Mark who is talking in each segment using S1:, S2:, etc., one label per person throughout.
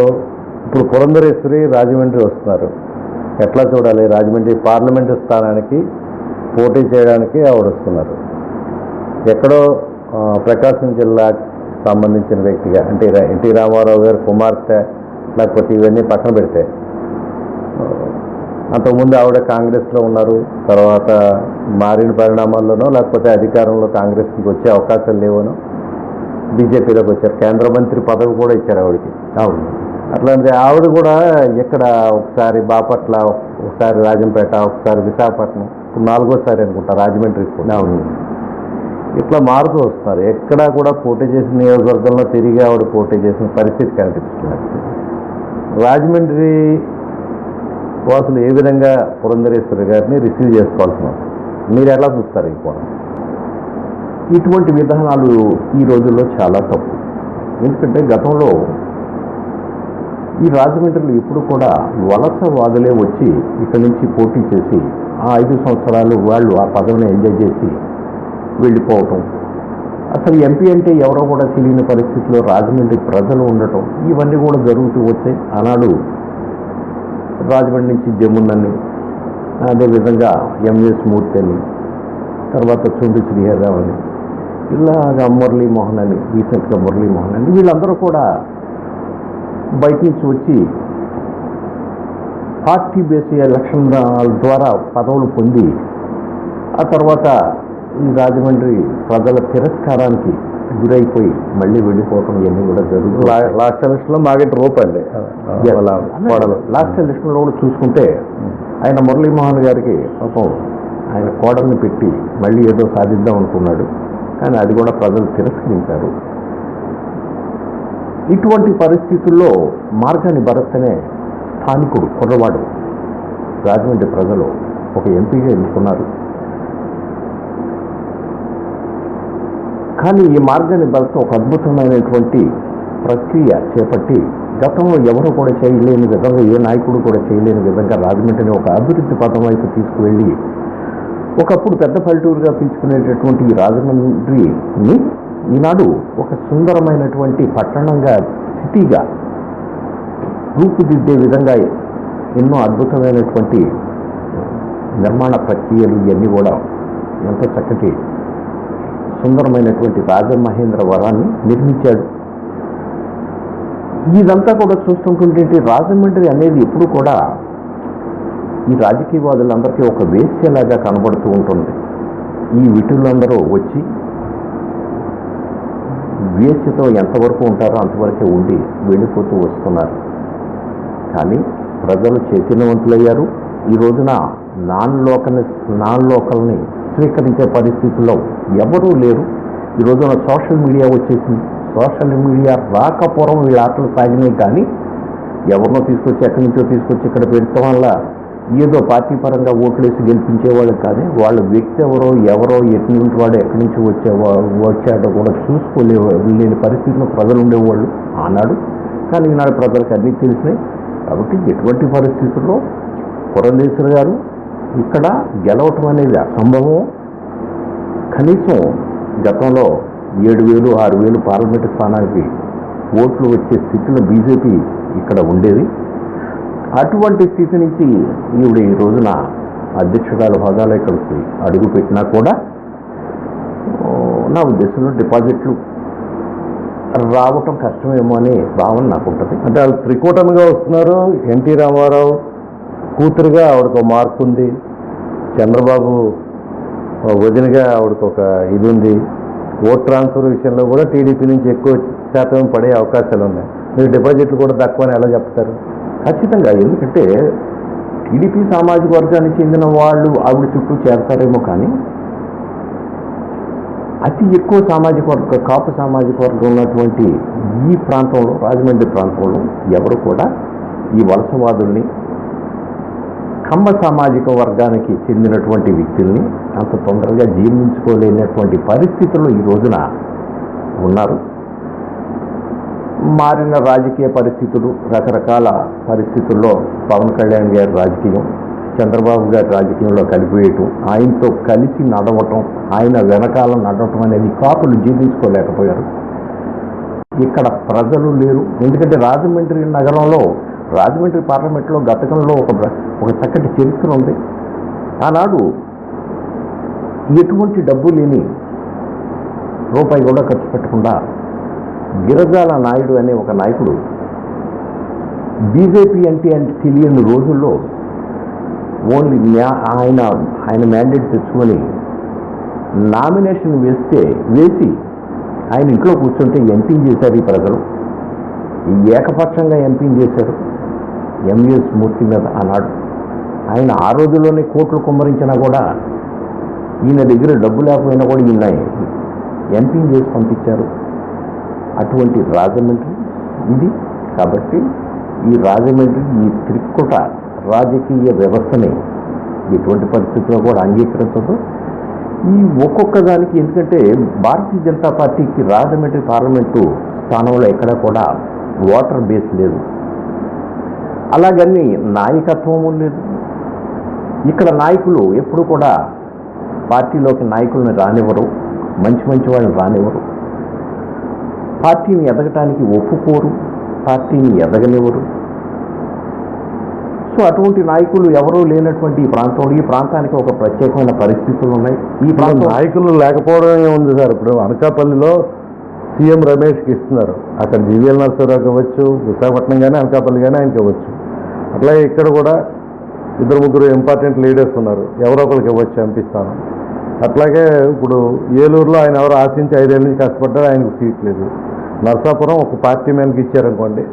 S1: ఇప్పుడు పురంధరేశ్వరి రాజమండ్రి వస్తున్నారు. ఎట్లా చూడాలి? రాజమండ్రి పార్లమెంటు స్థానానికి పోటీ చేయడానికి ఆవిడ వస్తున్నారు. ఎక్కడో ప్రకాశం జిల్లాకు సంబంధించిన వ్యక్తిగా అంటే ఎన్టీ రామారావు గారు కుమార్తె లేకపోతే ఇవన్నీ పక్కన పెడితే అంతకుముందు ఆవిడ కాంగ్రెస్లో ఉన్నారు. తర్వాత మారిన పరిణామాల్లోనో లేకపోతే అధికారంలో కాంగ్రెస్కి వచ్చే అవకాశాలు లేవనో బీజేపీలోకి వచ్చారు. కేంద్ర మంత్రి పదవి కూడా ఇచ్చారు ఆవిడకి.
S2: అవును
S1: అట్లాంటి ఆవిడ కూడా ఇక్కడ ఒకసారి బాపట్ల ఒకసారి రాజంపేట ఒకసారి విశాఖపట్నం ఇప్పుడు నాలుగోసారి అనుకుంటా రాజమండ్రి
S2: అవును.
S1: ఇట్లా మారుతూ వస్తున్నారు. ఎక్కడా కూడా పోటీ చేసిన నియోజకవర్గంలో తిరిగి ఆవిడ పోటీ చేసిన పరిస్థితి కనిపిస్తున్నారు రాజమండ్రి వాసులు ఏ విధంగా పురంధరేశ్వరి గారిని రిసీవ్ చేసుకోవాల్సిన? మీరు ఎలా చూస్తారు ఈ కోణం?
S2: ఇటువంటి విధానాలు ఈ రోజుల్లో చాలా తప్పు. ఎందుకంటే గతంలో ఈ రాజమండ్రిలో ఇప్పుడు కూడా వలసవాదులే వచ్చి ఇక్కడి నుంచి పోటీ చేసి ఆ ఐదు సంవత్సరాలు వాళ్ళు ఆ పదవిని ఎంజాయ్ చేసి వెళ్ళిపోవటం. అసలు ఎంపీ అంటే ఎవరో కూడా తెలియని పరిస్థితిలో రాజమండ్రి ప్రజలు ఉండటం ఇవన్నీ కూడా జరుగుతూ వచ్చాయి ఆనాడు రాజమండ్రి నుంచి జమునని అదేవిధంగా ఎంఎస్ మూర్తి అని తర్వాత చుండి శ్రీహరావు అని ఇలాగా మురళీమోహన్ అని రీసెంట్గా మురళీమోహన్ అని వీళ్ళందరూ కూడా బయట నుంచి వచ్చి పార్టీ బేస్ ఎలక్షన్ ద్వారా పదవులు పొంది ఆ తర్వాత ఈ రాజమండ్రి ప్రజల తిరస్కారానికి గురైపోయి మళ్ళీ వెళ్ళిపోవటం ఇవన్నీ కూడా జరుగుతుంది
S1: లాస్ట్ ఎలక్షన్లో మాగంటి రూప్ అండి. వాళ్ళ కోడలు.
S2: లాస్ట్ ఎలక్షన్లో కూడా చూసుకుంటే ఆయన మురళీమోహన్ గారికి పాపం ఆయన కోడల్ని పెట్టి మళ్ళీ ఏదో సాధిద్దాం అనుకున్నాడు. కానీ అది కూడా ప్రజలు తిరస్కరించారు. ఇటువంటి పరిస్థితుల్లో మార్గాన్ని భరత్ అనే స్థానికుడు కుర్రవాడు. రాజమండ్రి ప్రజలు ఒక ఎంపీగా ఎన్నుకున్నారు. కానీ ఈ మార్గాన్ని భరత్ ఒక అద్భుతమైనటువంటి ప్రక్రియ చేపట్టి గతంలో ఎవరు కూడా చేయలేని విధంగా ఏ నాయకుడు కూడా చేయలేని విధంగా రాజమండ్రిని ఒక అభివృద్ధి పథం వైపు తీసుకువెళ్ళి ఒకప్పుడు పెద్ద పల్లెటూరుగా పిలుచుకునేటటువంటి ఈ రాజమండ్రిని ఈనాడు ఒక సుందరమైనటువంటి పట్టణంగా సిటీగా రూపుదిద్దే విధంగా ఎన్నో అద్భుతమైనటువంటి నిర్మాణ ప్రక్రియలు ఇవన్నీ కూడా ఎంతో చక్కటి సుందరమైనటువంటి రాజమహేంద్ర వరాన్ని నిర్మించాడు. ఇదంతా కూడా చూస్తుంటుంటే రాజమండ్రి అనేది ఎప్పుడు కూడా ఈ రాజకీయవాదులందరికీ ఒక వేశ్యలాగా కనబడుతూ ఉంటుంది. ఈ విటులందరూ వచ్చి వేశ్యతో ఎంతవరకు ఉంటారో అంతవరకే ఉండి వెళ్ళిపోతూ వస్తున్నారు. కానీ ప్రజలు చైతన్యవంతులయ్యారు. ఈ రోజున నాన్ లోకల్ని నాన్ లోకల్ని స్వీకరించే పరిస్థితుల్లో ఎవరూ లేరు. ఈ రోజున సోషల్ మీడియా వచ్చేసింది. సోషల్ మీడియా రాకపోవడం వీళ్ళ ఆటలు సాగినాయి. కానీ ఎవరినో తీసుకొచ్చి ఎక్కడి నుంచో తీసుకొచ్చి ఇక్కడ పెట్టడం వల్ల ఏదో పార్టీ పరంగా ఓట్లేసి గెలిపించేవాళ్ళు కానీ వాళ్ళ వ్యక్తి ఎవరో ఎవరో ఎటువంటి వాడు ఎక్కడి నుంచి వచ్చేవా వచ్చాడో కూడా చూసుకోలే లేని పరిస్థితిలో ప్రజలు ఉండేవాళ్ళు ఆనాడు. కానీ ఈనాడు ప్రజలకు అన్నీ తెలిసినాయి. కాబట్టి ఎటువంటి పరిస్థితుల్లో పురంధేశ్వరి గారు ఇక్కడ గెలవటం అనేది అసంభవం. కనీసం గతంలో ఏడు వేలు ఆరు వేలు పార్లమెంటు స్థానానికి ఓట్లు వచ్చే స్థితిలో బీజేపీ ఇక్కడ ఉండేది. అటువంటి స్థితి నుంచి ఈవిడ ఈ రోజున అధ్యక్షురాలు హోదాలో ఇక్కడికి అడుగు పెట్టినా కూడా నా ఉద్దేశంలో డిపాజిట్లు రావటం కష్టమేమో అనే భావన నాకు ఉంటుంది.
S1: అంటే వాళ్ళు త్రికూటమిగా వస్తున్నారు. ఎన్టీ రామారావు కూతురుగా ఆవిడకు ఒక మార్పు ఉంది. చంద్రబాబు వదినగా ఆవిడకు ఒక ఇది ఉంది. ఓట్ ట్రాన్స్ఫర్ విషయంలో కూడా టీడీపీ నుంచి ఎక్కువ శాతం పడే అవకాశాలు ఉన్నాయి. మీరు డిపాజిట్లు కూడా తక్కువ అని ఎలా చెప్తారు?
S2: ఖచ్చితంగా. ఎందుకంటే టీడీపీ సామాజిక వర్గానికి చెందిన వాళ్ళు ఆవిడ చుట్టూ చేరతారేమో కానీ అతి ఎక్కువ సామాజిక వర్గ కాపు సామాజిక వర్గం ఉన్నటువంటి ఈ ప్రాంతంలో రాజమండ్రి ప్రాంతంలో ఎవరు కూడా ఈ వలసవాదుల్ని కమ్మ సామాజిక వర్గానికి చెందినటువంటి వ్యక్తుల్ని అంత తొందరగా జీర్ణించుకోలేనటువంటి పరిస్థితుల్లో ఈ రోజున ఉన్నారు. మారిన రాజకీయ పరిస్థితులు రకరకాల పరిస్థితుల్లో పవన్ కళ్యాణ్ గారి రాజకీయం చంద్రబాబు గారి రాజకీయంలో కలిపేయటం ఆయనతో కలిసి నడవటం ఆయన వెనకాల నడవటం అనేది కాపులు జీర్ణించుకోలేకపోయారు. ఇక్కడ ప్రజలు లేరు. ఎందుకంటే రాజమండ్రి నగరంలో రాజమండ్రి పార్లమెంట్లో గతకంలో ఒక ఒక చక్కటి చరిత్ర ఉంది. ఆనాడు ఎటువంటి డబ్బు లేని రూపాయి కూడా ఖర్చు పెట్టకుండా గిరజాల నాయుడు అనే ఒక నాయకుడు బీజేపీ అంటే అంటే తెలియని రోజుల్లో ఓన్లీ ఆయన ఆయన మ్యాండేట్ తెచ్చుకొని నామినేషన్ వేస్తే వేసి ఆయన ఇంట్లో కూర్చుంటే ఎంపీ చేశారు ఈ ప్రజలు. ఏకపక్షంగా ఎంపీ చేశారు ఎంఎస్ మూర్తి మీద ఆనాడు. ఆయన ఆ రోజుల్లోనే కోట్లు కుమ్మరించినా కూడా ఈయన దగ్గర డబ్బు లేకపోయినా కూడా ఈయన ఎంపీ చేసి పంపించారు. అటువంటి రాజమండ్రి ఇది. కాబట్టి ఈ రాజమండ్రి ఈ త్రిక్కుట రాజకీయ వ్యవస్థని ఎటువంటి పరిస్థితుల్లో కూడా అంగీకరించదు. ఈ ఒక్కొక్క దానికి ఎందుకంటే భారతీయ జనతా పార్టీకి రాజమండ్రి పార్లమెంటు స్థానంలో ఎక్కడ కూడా ఓటర్ బేస్ లేదు. అలాగని నాయకత్వము లేదు. ఇక్కడ నాయకులు ఎప్పుడు కూడా పార్టీలోకి నాయకులను రానివ్వరు. మంచి మంచి వాళ్ళని రానివ్వరు. పార్టీని ఎదగటానికి ఒప్పుకోరు పార్టీని ఎదగనివ్వరు. సో అటువంటి నాయకులు ఎవరూ లేనటువంటి ఈ ప్రాంతంలో ఈ ప్రాంతానికి ఒక ప్రత్యేకమైన పరిస్థితులు ఉన్నాయి. ఈ ప్రాంతం
S1: నాయకులు లేకపోవడమే ఉంది సార్. ఇప్పుడు అనకాపల్లిలో సీఎం రమేష్కి ఇస్తున్నారు. అక్కడ జీవీఎల్ నరసింహరావుకి ఇవ్వచ్చు విశాఖపట్నం కానీ అనకాపల్లి కానీ ఆయనకి ఇవ్వచ్చు. అట్లాగే ఇక్కడ కూడా ఇద్దరు ముగ్గురు ఇంపార్టెంట్ లీడర్స్ ఉన్నారు. ఎవరో ఒకరికి ఇవ్వచ్చు పంపిస్తాను అట్లాగే ఇప్పుడు ఏలూరులో ఆయన ఎవరు ఆశించి ఐదేళ్ళ నుంచి కష్టపడ్డారు ఆయనకు సీట్ లేదు. నరసాపురం ఒక పార్టీ మ్యాన్కి ఇచ్చారనుకోండి.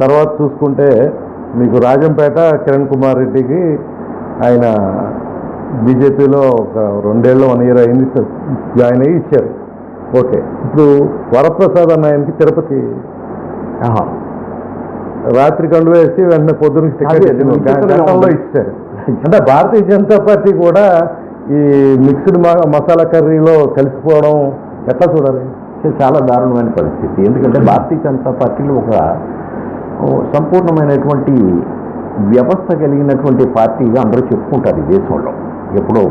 S1: తర్వాత చూసుకుంటే మీకు రాజంపేట కిరణ్ కుమార్ రెడ్డికి ఆయన బీజేపీలో ఒక రెండేళ్ళు వన్ ఇయర్ అయింది జాయిన్ అయ్యి ఇచ్చారు. ఓకే. ఇప్పుడు వరప్రసాద్ అన్న ఆయనకి తిరుపతి. రాత్రి కండు వేసి వెంటనే పొద్దున్న టికెట్ గంటల్లో. ఇచ్చారు అంటే భారతీయ జనతా పార్టీ కూడా ఈ మిక్స్డ్ మసాలా కర్రీలో కలిసిపోవడం ఎట్లా చూడాలి?
S2: చాలా దారుణమైన పరిస్థితి. ఎందుకంటే భారతీయ జనతా పార్టీలో ఒక సంపూర్ణమైనటువంటి వ్యవస్థ కలిగినటువంటి పార్టీగా అందరూ చెప్పుకుంటారు ఈ దేశంలో. ఎప్పుడో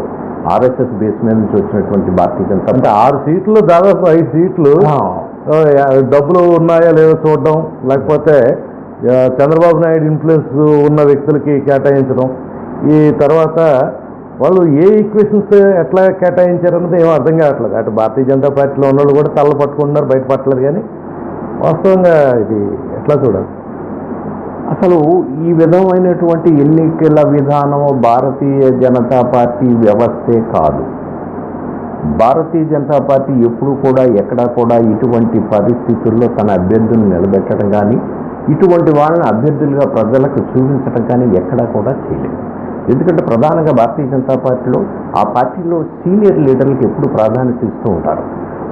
S2: ఆర్ఎస్ఎస్ బేస్ మీద నుంచి వచ్చినటువంటి భారతీయ జనతా
S1: అంటే ఆరు సీట్లు దాదాపు ఐదు సీట్లు. డబ్బులు ఉన్నాయా లేదో చూడడం. లేకపోతే చంద్రబాబు నాయుడు ఇన్ఫ్లుయెన్స్ ఉన్న వ్యక్తులకి కేటాయించడం. ఈ తర్వాత వాళ్ళు ఏ ఈక్వేషన్స్ ఎట్లా కేటాయించారన్నది ఏమో అర్థం కావట్లేదు. అటు భారతీయ జనతా పార్టీలో ఉన్న వాళ్ళు కూడా తల్ల పట్టుకుంటున్నారు బయట పట్టలేదు కానీ వాస్తవంగా ఇది ఎట్లా చూడాలి?
S2: అసలు ఈ విధమైనటువంటి ఎన్నికల విధానం భారతీయ జనతా పార్టీ వ్యవస్థే కాదు. భారతీయ జనతా పార్టీ ఎప్పుడు కూడా ఎక్కడా కూడా ఇటువంటి పరిస్థితుల్లో తన అభ్యర్థులను నిలబెట్టడం కానీ ఇటువంటి వాళ్ళని అభ్యర్థులుగా ప్రజలకు చూపించడం కానీ ఎక్కడా కూడా చేయలేదు. ఎందుకంటే ప్రధానంగా భారతీయ జనతా పార్టీలో ఆ పార్టీలో సీనియర్ లీడర్లకు ఎప్పుడు ప్రాధాన్యత ఇస్తూ ఉంటారు.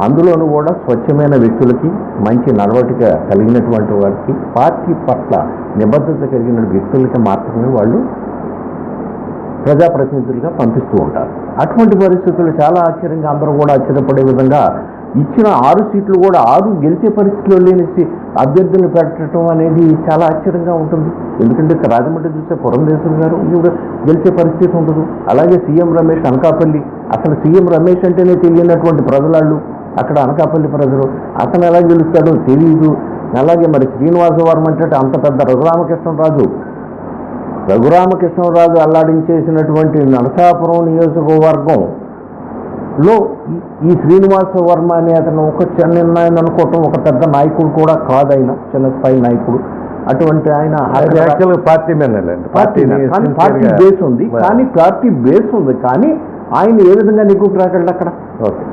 S2: అందులోనూ కూడా స్వచ్ఛమైన వ్యక్తులకి మంచి నడవటిక కలిగినటువంటి వారికి పార్టీ పట్ల నిబద్ధత కలిగిన వ్యక్తులకి మాత్రమే వాళ్ళు ప్రజాప్రతినిధులుగా పంపిస్తూ ఉంటారు. అటువంటి పరిస్థితులు చాలా ఆశ్చర్యంగా అందరూ కూడా ఆశ్చర్యపడే విధంగా ఇచ్చిన ఆరు సీట్లు కూడా ఆరు గెలిచే పరిస్థితిలో లేని సి- అభ్యర్థులను పెట్టడం అనేది చాలా ఆశ్చర్యంగా ఉంటుంది. ఎందుకంటే ఇక్కడ రాజమండ్రి చూస్తే పురంధేశ్వరి గారు ఈవిడ గెలిచే పరిస్థితి ఉండదు. అలాగే సీఎం రమేష్ అనకాపల్లి. అసలు సీఎం రమేష్ అంటేనే తెలియనటువంటి ప్రజలాళ్ళు అక్కడ అనకాపల్లి ప్రజలు. అతను ఎలా గెలుస్తాడో తెలియదు అలాగే మరి శ్రీనివాసవరం అంటే అంత పెద్ద రఘురామకృష్ణరాజు రఘురామకృష్ణరాజు అల్లాడించేసినటువంటి నరసాపురం నియోజకవర్గం లో ఈ- శ్రీనివాస వర్మ అనే అతను ఒక చిన్న ఆయన అనుకోవటం ఒక పెద్ద నాయకుడు కూడా కాదు ఆయన చిన్న స్థాయి నాయకుడు. అటువంటి ఆయన
S1: పార్టీ
S2: పార్టీ కానీ పార్టీ బేస్ ఉంది. కానీ పార్టీ బేస్ ఉంది. కానీ ఆయన ఏ విధంగా నెగ్గుకు రాగలడు అక్కడ?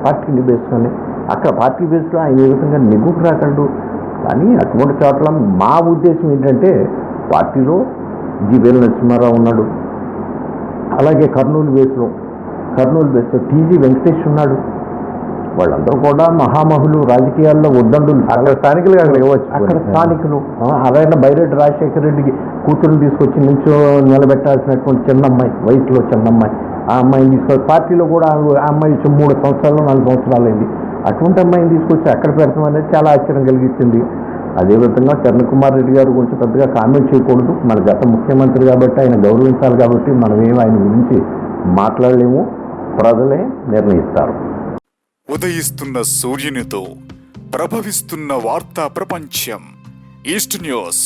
S2: పార్టీని బేస్కొని అక్కడ పార్టీ బేస్లో ఆయన ఏ విధంగా నెగ్గుకు రాగలడు? కానీ అటువంటి చోట్ల మా ఉద్దేశం ఏంటంటే పార్టీలో జీవేల్ నరసింహారావు ఉన్నాడు. అలాగే కర్నూలు బేస్లో కర్నూలు బేస్లో టీజీ వెంకటేష్ ఉన్నాడు. వాళ్ళందరూ కూడా మహామహులు రాజకీయాల్లో ఉద్దండులు
S1: అక్కడ స్థానికులుగా అక్కడ ఇవ్వచ్చు.
S2: అక్కడ స్థానికులు. అదైనా బైరెడ్డి రాజశేఖర రెడ్డికి కూతురుని తీసుకొచ్చి నుంచో నిలబెట్టాల్సినటువంటి చిన్న అమ్మాయి వయసులో చిన్న అమ్మాయి ఆ అమ్మాయిని తీసుకొచ్చి పార్టీలో కూడా ఆ అమ్మాయి వచ్చి మూడు సంవత్సరాలు నాలుగు సంవత్సరాలు అయింది. అటువంటి అమ్మాయిని తీసుకొచ్చి అక్కడ పెడతాం అనేది చాలా ఆశ్చర్యం కలిగించింది అదేవిధంగా చరణ్ కుమార్ రెడ్డి గారు గురించి పెద్దగా కామెంట్ చేయకూడదు. మన గత ముఖ్యమంత్రి కాబట్టి ఆయన గౌరవించాలి కాబట్టి మనం ఏం ఆయన గురించి మాట్లాడలేము. ప్రజలే నిర్ణయిస్తారు.
S3: ఉదయిస్తున్న సూర్యునితో ప్రభవిస్తున్న వార్తా ప్రపంచం ఈస్ట్ న్యూస్.